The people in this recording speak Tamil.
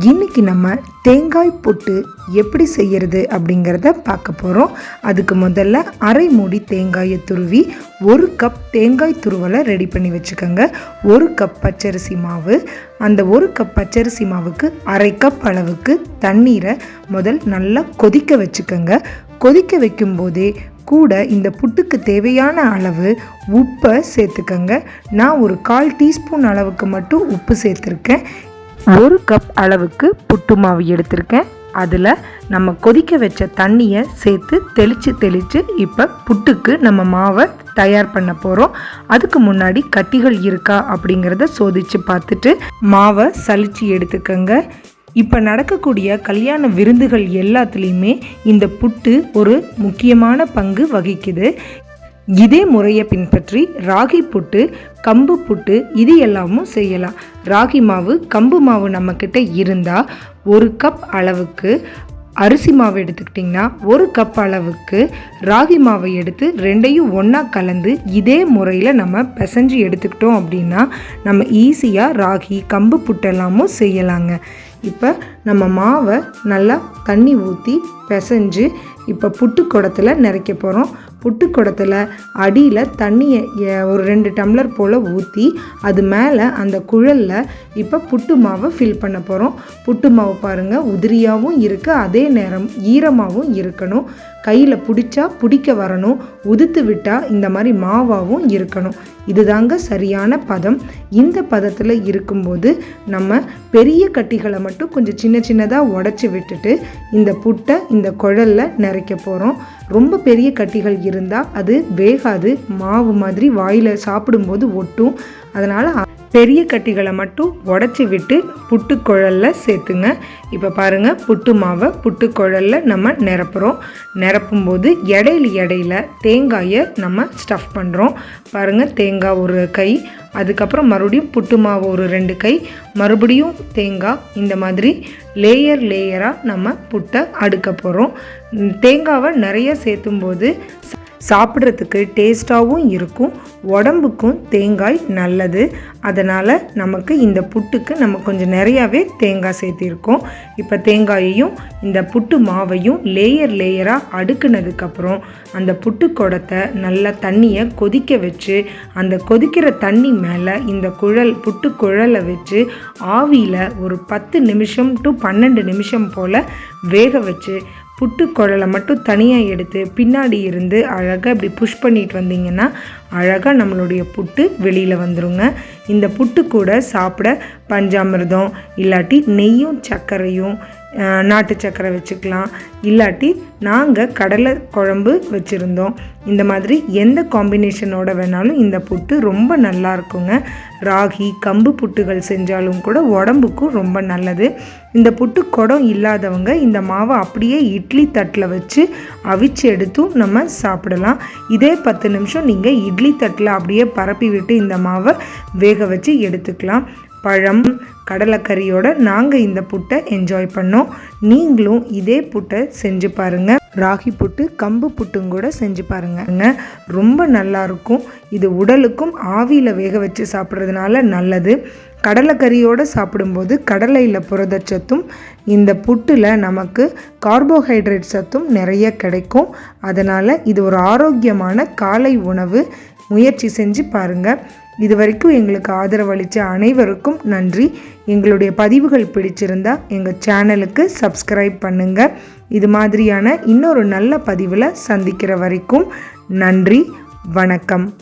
இன்னைக்கு நம்ம தேங்காய் புட்டு எப்படி செய்கிறது அப்படிங்கிறத பார்க்க போகிறோம் அதுக்கு முதல்ல அரை மூடி தேங்காயை துருவி ஒரு கப் தேங்காய் துருவலை ரெடி பண்ணி வச்சுக்கோங்க. ஒரு கப் பச்சரிசி மாவு. அந்த ஒரு கப் பச்சரிசி மாவுக்கு அரை கப் அளவுக்கு தண்ணீரை முதல் நல்லா கொதிக்க வச்சுக்கோங்க. கொதிக்க வைக்கும்போதே கூட இந்த புட்டுக்கு தேவையான அளவு உப்பை சேர்த்துக்கங்க. நான் ஒரு கால் டீஸ்பூன் அளவுக்கு மட்டும் உப்பு சேர்த்துருக்கேன். ஒரு கப் அளவுக்கு புட்டு மாவு எடுத்திருக்கேன். அதில் நம்ம கொதிக்க வச்ச தண்ணியை சேர்த்து தெளித்து தெளித்து இப்போ புட்டுக்கு நம்ம மாவை தயார் பண்ண போகிறோம் அதுக்கு முன்னாடி கட்டிகள் இருக்கா அப்படிங்கிறத சோதித்து பார்த்துட்டு மாவை சலித்து எடுத்துக்கோங்க. இப்போ நடக்கக்கூடிய கல்யாண விருந்துகள் எல்லாத்துலேயுமே இந்த புட்டு ஒரு முக்கியமான பங்கு வகிக்குது. இதே முறையை பின்பற்றி ராகி புட்டு கம்பு புட்டு இது எல்லாமும் செய்யலாம். ராகி மாவு கம்பு மாவு நம்மக்கிட்ட இருந்தால் ஒரு கப் அளவுக்கு அரிசி மாவு எடுத்துக்கிட்டிங்கன்னா ஒரு கப் அளவுக்கு ராகி மாவை எடுத்து ரெண்டையும் ஒன்றா கலந்து இதே முறையில் நம்ம பிசைஞ்சு எடுத்துக்கிட்டோம் அப்படின்னா நம்ம ஈஸியாக ராகி கம்பு புட்டெல்லாமும் செய்யலாங்க. இப்போ நம்ம மாவை நல்லா தண்ணி ஊற்றி பிசைஞ்சு இப்போ புட்டு குடத்தில் நிறைக்க போகிறோம் புட்டு குடத்தில் அடியில் தண்ணியை ஒரு ரெண்டு டம்ளர் போல் ஊற்றி அது மேலே அந்த குழலில் இப்போ புட்டு மாவை ஃபில் பண்ண போகிறோம் புட்டு மாவு பாருங்கள் உதிரியாகவும் இருக்குது அதே நேரம் ஈரமாகவும் இருக்கணும். கையில் பிடிச்சா பிடிக்க வரணும் உதுத்து விட்டால் இந்த மாதிரி மாவாகவும் இருக்கணும். இதுதாங்க சரியான பதம். இந்த பதத்தில் இருக்கும்போது நம்ம பெரிய கட்டிகளை மட்டும் கொஞ்சம் சின்ன சின்னதாக உடச்சி விட்டுட்டு இந்த புட்டை இந்த குழலில் நிறைக்க போகிறோம் ரொம்ப பெரிய கட்டிகள் இருந்தால் அது வேகாது. மாவு மாதிரி வாயில் சாப்பிடும்போது ஒட்டும். அதனால் பெரிய கட்டிகளை மட்டும் உடச்சி விட்டு புட்டு குழல்ல சேர்த்துங்க. இப்போ பாருங்கள் புட்டு மாவை புட்டு குழல்ல நம்ம நிரப்புகிறோம் நிரப்பும்போது இடையில இடையில தேங்காயை நம்ம ஸ்டஃப் பண்ணுறோம் பாருங்கள் தேங்காய் ஒரு கை அதுக்கப்புறம் மறுபடியும் புட்டு மாவு ஒரு ரெண்டு கை மறுபடியும் தேங்காய் இந்த மாதிரி லேயர் லேயராக நம்ம புட்டை அடுக்க போகிறோம் தேங்காவை நிறைய சேர்த்தும்போது சாப்பிட்றதுக்கு டேஸ்ட்டாகவும் இருக்கும் உடம்புக்கும் தேங்காய் நல்லது. அதனால் நமக்கு இந்த புட்டுக்கு நம்ம கொஞ்சம் நிறையாவே தேங்காய் சேர்த்திருக்கோம். இப்போ தேங்காயையும் இந்த புட்டு மாவையும் லேயர் லேயராக அடுக்குனதுக்கப்புறம் அந்த புட்டு குடத்தை நல்லா தண்ணியை கொதிக்க வச்சு அந்த கொதிக்கிற தண்ணி மேலே இந்த குழல் புட்டு குழலை வச்சு ஆவியில் ஒரு பத்து நிமிஷம் டு பன்னெண்டு நிமிஷம் போல் வேக வச்சு புட்டு குழலை மட்டும் தனியாக எடுத்து பின்னாடி இருந்து அழகாக இப்படி புஷ் பண்ணிட்டு வந்தீங்கன்னா அழகாக நம்மளுடைய புட்டு வெளியில் வந்துருங்க. இந்த புட்டு கூட சாப்பிட பஞ்சாமிர்தம் இல்லாட்டி நெய்யும் சர்க்கரையும் நாட்டு சர்க்கரை வச்சுக்கலாம். இல்லாட்டி நாங்கள் கடலை குழம்பு வச்சுருந்தோம். இந்த மாதிரி எந்த காம்பினேஷனோட வேணாலும் இந்த புட்டு ரொம்ப நல்லா இருக்குங்க. ராகி கம்பு புட்டுகள் செஞ்சாலும் கூட உடம்புக்கும் ரொம்ப நல்லது. இந்த புட்டு குடம் இல்லாதவங்க இந்த மாவை அப்படியே இட்லி தட்டில் வச்சு அவிச்சு எடுத்தும் நம்ம சாப்பிடலாம். இதே பத்து நிமிஷம் நீங்கள் இட்லி தட்டில் அப்படியே பரப்பி விட்டு இந்த மாவை வேக வச்சு எடுத்துக்கலாம். பழம் கடலைக்கறியோட நாங்கள் இந்த புட்டை என்ஜாய் பண்ணோம். நீங்களும் இதே புட்டை செஞ்சு பாருங்கள் ராகி புட்டு கம்பு புட்டும் கூட செஞ்சு பாருங்க. ரொம்ப நல்லாயிருக்கும் இது உடலுக்கும் ஆவியில் வேக வச்சு சாப்பிட்றதுனால நல்லது. கடலைக்கறியோடு சாப்பிடும்போது கடலையில் புரதச்சத்தும் இந்த புட்டில் நமக்கு கார்போஹைட்ரேட் சத்தும் நிறைய கிடைக்கும். அதனால் இது ஒரு ஆரோக்கியமான காலை உணவு. முயற்சி செஞ்சு பாருங்கள் இது வரைக்கும் எங்களுக்கு ஆதரவளித்த அனைவருக்கும் நன்றி. எங்களுடைய பதிவுகள் பிடிச்சிருந்தா எங்கள் சேனலுக்கு சப்ஸ்கிரைப் பண்ணுங்கள் இது மாதிரியான இன்னொரு நல்ல பதிவில் சந்திக்கிற வரைக்கும் நன்றி வணக்கம்.